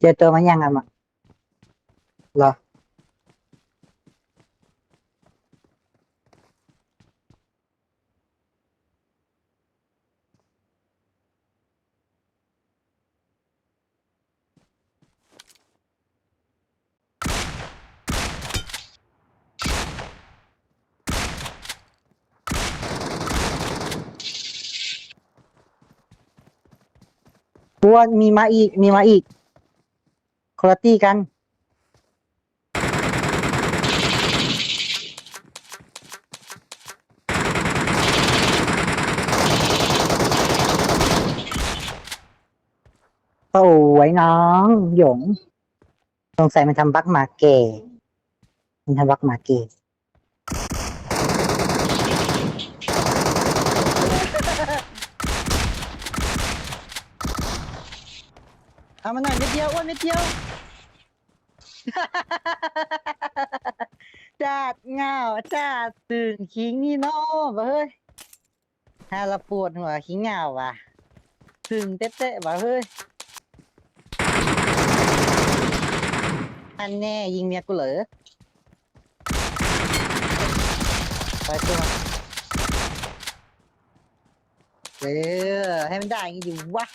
เจอตัวมันยังอะมะเหรอตัวมีมาอีก มีมาอีก คุณตี้กัน โอ้ไว้น้อง หยง สงสัยมันทำบักมาเก๋มันทำบักมาเก๋เอามาหน่อยนิดเดียวอ้วนนิดเดียว จัดเงาจัดตื่นขิงนี่เนาะบ่เฮ้ยฮาละปวดหัวขิงเงาว่ะตื่นเต๊ะๆบ่เฮ้ยอันแน่ยิงเมียกูเหรอไปตัวเออให้มันได้ยังนี้ดิวะ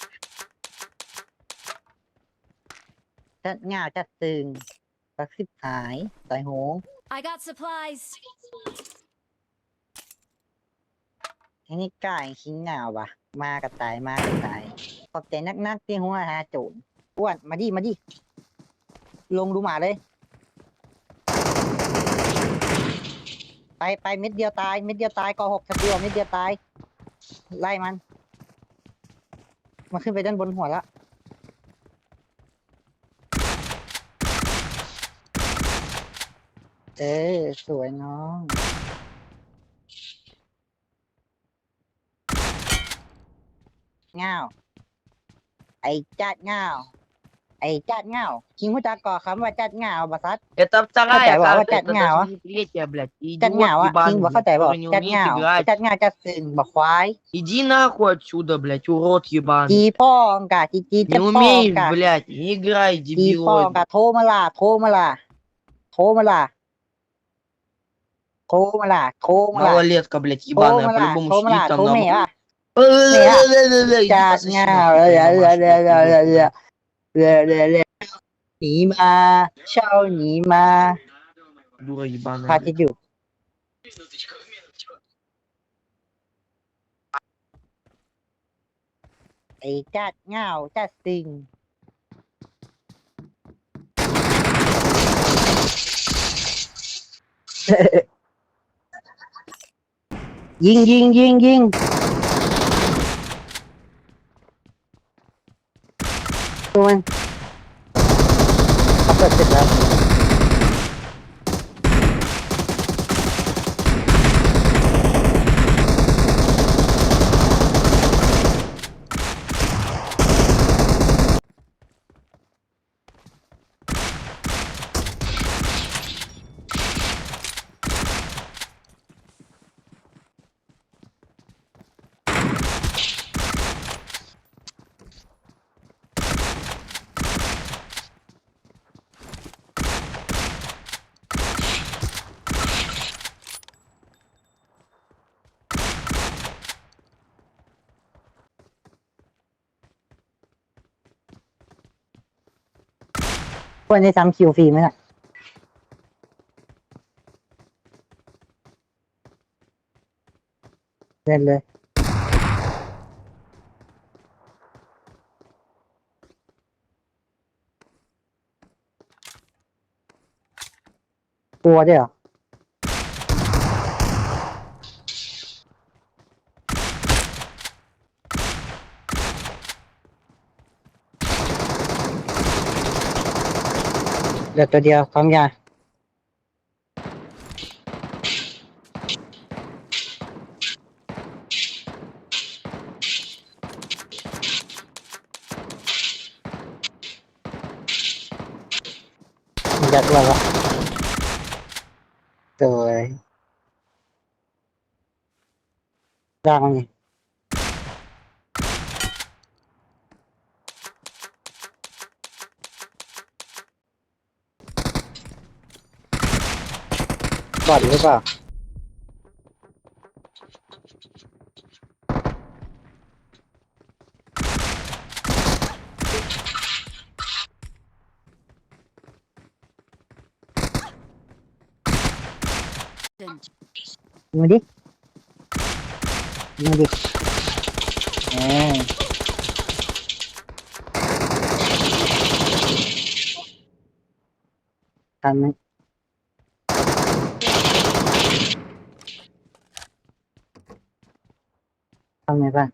จัดเงาจัดตึง ปักสิบหายต่อยโหง I got supplies. ไอ้นี่กล้าขิงเหงาว่ะมากระตายมากระตายขอบใจนักๆที่หัวหาโจรอ้วนมาดิมาดิลงดูหมาเลย ไปไปเม็ดเดียวตายเม็ดเดียวตายกอหกสกิลเม็ดเดียวตาย ไล่มันมาขึ้นไปด้านบนหัวละ เออ สวยน้อง เงาไอ้จัดเงาไอ้จัดเงาคิงหัวจักก่อคำว่าจัดเงาบัสัดЭто вторая Хотя бы, а вот карта, это это мяу. даже не третья, блядь. จัด Идиот เงาอ่ะคิง ебаный, บอกเข้าใจบอก который не จัด умеет เงา играть. จัดเงาจัดซึงบอกควาย Иди нахуй отсюда, блядь, урод จี ебаный. ป้องกะจีจีจะ Не ป้อง умеешь, กะ блядь, не играй, จีป้อง дебилоид. กะโทรมาล่ะโทรมาล่ะโทรมาล่ะ Khô mà là, khô mà là. Малолетка, блядь, ебаная, по-любому Khô mà сидит là, там khô mẹ на... à. Chà, nha, rồi, rồi, rồi, rồi, rồi, rồi, rồi. Rồi, rồi, rồi. Nhị ma, sao nhị ma. Дура ебаная. Phát chứ. Ê, chát nhau, chát tình. Hehehe ยิงยิงยิงยิงตัวมันเขาเปิดเสร็จแล้ว ควรได้ทำคิวฟรีไหมล่ะเล่นเลยกลัวด้วยเหรอ เหลือตัวเดียวความยายัดแล้วสวยร่างมัน นี่อดหรือเปล่ายิงมาดิยิงมาดิเออทันไหม ทำไงบ้าง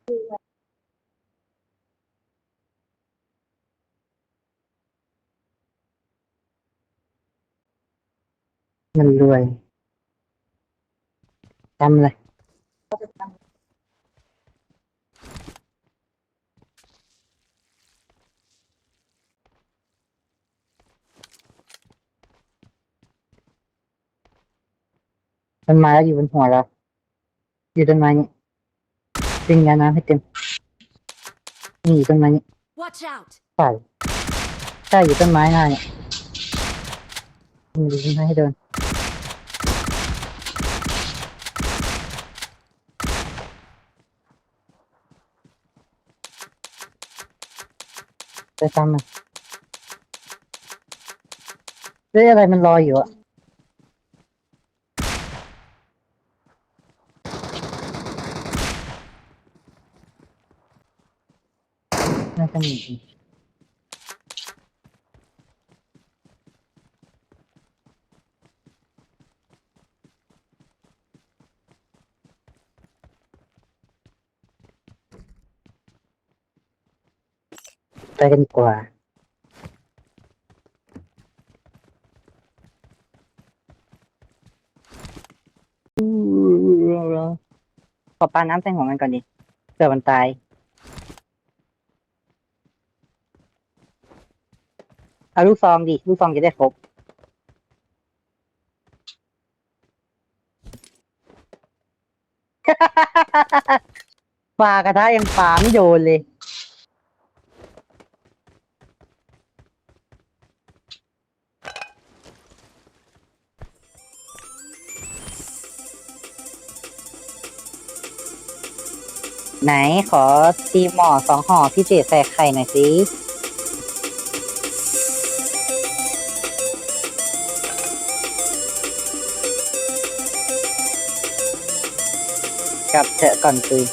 มันรวยทำเลยต้นไม้แล้วอยู่บนหัวเราอยู่ต้นไม้นี้ ดึงยาน้ำให้เต็มนี่อยู่ต้นไม้นี้ Watch out! ใช่ใช่อยู่ต้นไม้หน้าเนี่ยนี่ดูต้นไม้ให้เดินไปตามมันเฮ้ยอะไรมันลอยอยู่อะ น่าจะมีอีกไปกันดีกว่าขอปาน้ำใส่หัวมันก่อนดิเผื่อมันตาย เอาลูกซองดิ ลูกซองจะได้ครบ ปลากระทะยังปลาไม่โดนเลย ไหนขอตีหมอสองห่อพิเศษใส่ไข่หน่อยสิ กับเถอะก่อนคุย